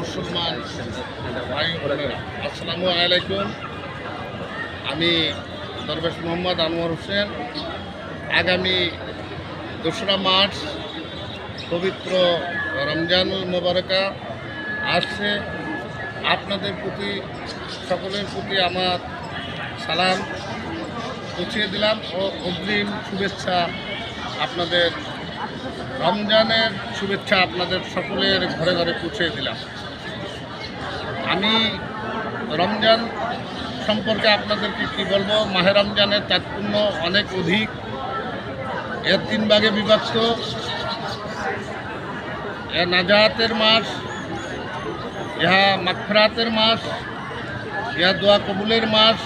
মুসলমান আসসালামু আলাইকুম আমি দরবেশ মোহাম্মদ আনোয়ার হোসেন। আগামী দোসরা মার্চ, পবিত্র রমজান মোবারকা আসছে। আপনাদের প্রতি, সকলের প্রতি আমার সালাম পৌঁছিয়ে দিলাম ও অগ্রিম শুভেচ্ছা আপনাদের রমজানের শুভেচ্ছা আপনাদের সকলের ঘরে ঘরে পৌঁছে দিলাম। আমি রমজান সম্পর্কে আপনাদেরকে কি বলব? মাহে রমজানের তাৎপর্য অনেক অধিক। এর তিন ভাগে বিভক্ত। এ নাজাতের মাস, ইহা মাগফিরাতের মাস, ইহা দোয়া কবুলের মাস,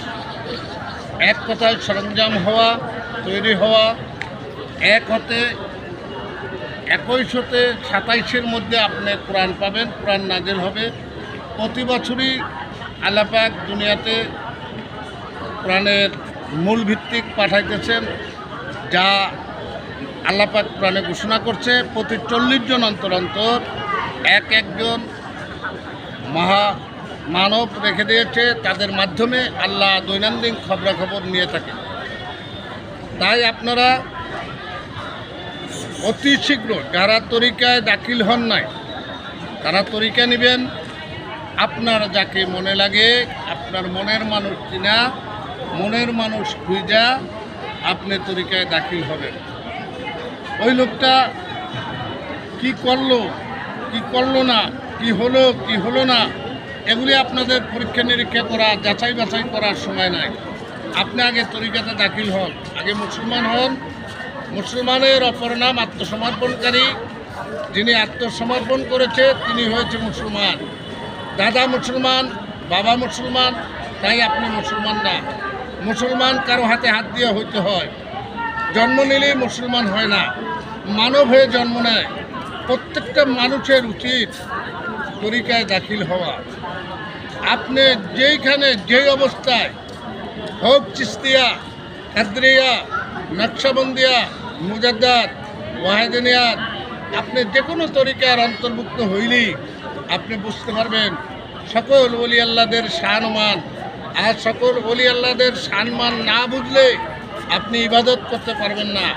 এক কথায় সরঞ্জাম হওয়া, তৈরি হওয়া, এক হতে একুশ হতে সাতাইশের মধ্যে আপনি কোরআন পাবেন, কোরআন নাজেল হবে। প্রতি বছরই আল্লাপাক দুনিয়াতে কোরআনের মূল ভিত্তিক পাঠাইতেছেন, যা আল্লাপাক কোরআনে ঘোষণা করছে। প্রতি চল্লিশ জন অন্তর অন্তর এক একজন মহা মানব রেখে দিয়েছে। তাদের মাধ্যমে আল্লাহ দৈনন্দিন খবরাখবর নিয়ে থাকে। তাই আপনারা অতি শীঘ্র, যারা তরিকায় দাখিল হন নাই, তারা তরিকা নেবেন। আপনার যাকে মনে লাগে, আপনার মনের মানুষ কিনা মনের মানুষ খুঁজা, আপনি তরিকায় দাখিল হবেন। ওই লোকটা কি করল কি করল না, কি হলো কি হলো না, এগুলি আপনাদের পরীক্ষা নিরীক্ষা করা, যাচাই বাছাই করার সময় নাই। আপনি আগে তরিকাতে দাখিল হন, আগে মুসলমান হন মুসলমানের অপর নাম আত্মসমর্পণকারী, যিনি আত্মসমর্পণ করেছে, তিনি হয়েছে মুসলমান। দাদা মুসলমান, বাবা মুসলমান, তাই আপনি মুসলমান না। মুসলমান কারও হাতে হাত দিয়ে হইতে হয়। জন্ম নিলেই মুসলমান হয় না। মানব হয়ে জন্ম নেয়। প্রত্যেকটা মানুষের উচিত তরিকায় দাখিল হওয়া। আপনি যেইখানে, যেই অবস্থায়, হোক চিস্তিয়া কাদরিয়া নকশাবন্দিয়া মুজাদ্দাদ ওয়াহেদিনিয়াত আপনি যে কোনো তরিকার অন্তর্ভুক্ত হইলেই আপনি বুঝতে পারবেন সকল অলি আল্লাদের শানমান আর সকল অলি আল্লাদের সম্মান না বুঝলে আপনি ইবাদত করতে পারবেন না।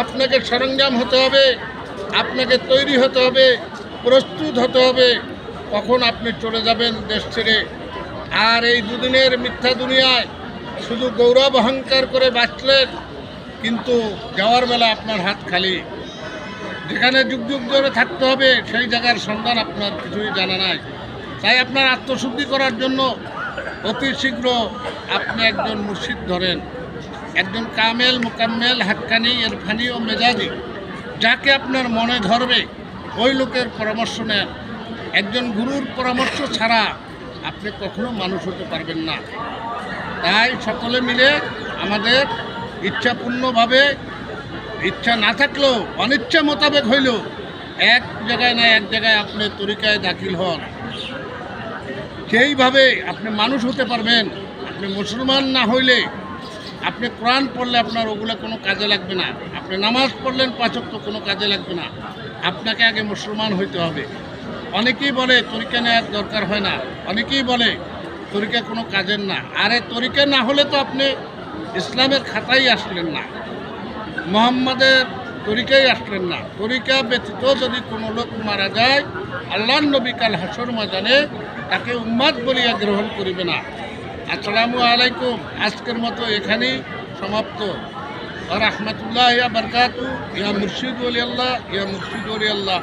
আপনাকে সরঞ্জাম হতে হবে, আপনাকে তৈরি হতে হবে, প্রস্তুত হতে হবে, কখন আপনি চলে যাবেন দেশ ছেড়ে। আর এই দুদিনের মিথ্যা দুনিয়ায় শুধু গৌরব অহংকার করে বাঁচলেন কিন্তু যাওয়ার বেলা আপনার হাত খালি। যেখানে যুগ যুগ ধরে থাকতে হবে, সেই জায়গার সন্ধান আপনার কিছুই জানা নাই। তাই আপনার আত্মশুদ্ধি করার জন্য অতি শীঘ্র আপনি একজন মুর্শিদ ধরেন। একজন কামেল মোকাম্মেল হাক্কানি, ইরফানি ও মেজাজি, যাকে আপনার মনে ধরবে, ওই লোকের পরামর্শ নেন। একজন গুরুর পরামর্শ ছাড়া আপনি কখনো মানুষ হতে পারবেন না। তাই সকলে মিলে আমাদের ইচ্ছাপূর্ণভাবে, ইচ্ছা না থাকলেও, অনিচ্ছা মোতাবেক হইলেও এক জায়গায় না এক জায়গায় আপনি তরিকায় দাখিল হন। সেইভাবে আপনি মানুষ হতে পারবেন, আপনি মুসলমান না হইলে, আপনি কোরআন পড়লে আপনার ওগুলো কোনো কাজে লাগবে না। আপনি নামাজ পড়লেন পাচক তো কোনো কাজে লাগবে না। আপনাকে আগে মুসলমান হইতে হবে। অনেকেই বলে, তরিকা নেওয়ার দরকার হয় না। অনেকেই বলে, তরিকা কোনো কাজের না। আরে, তরিকা না হলে তো আপনি ইসলামের খাতাই আসলেন না। মোহাম্মদের তরিকাই আসলেন না। তরিকা ব্যতীত যদি কোনো লোক মারা যায় আল্লাহ নবী কাল হাসর মাজানে তাকে উম্মাদ বলিয়া গ্রহণ করিবে না। আসসালামু আলাইকুম। আজকের মতো এখানেই সমাপ্ত। রহমতুল্লাহ ইয়া বরকাতু ইয়া মুর্শিদ ওলি আল্লাহ, ইয়া মুর্শিদ ওলি আল্লাহ।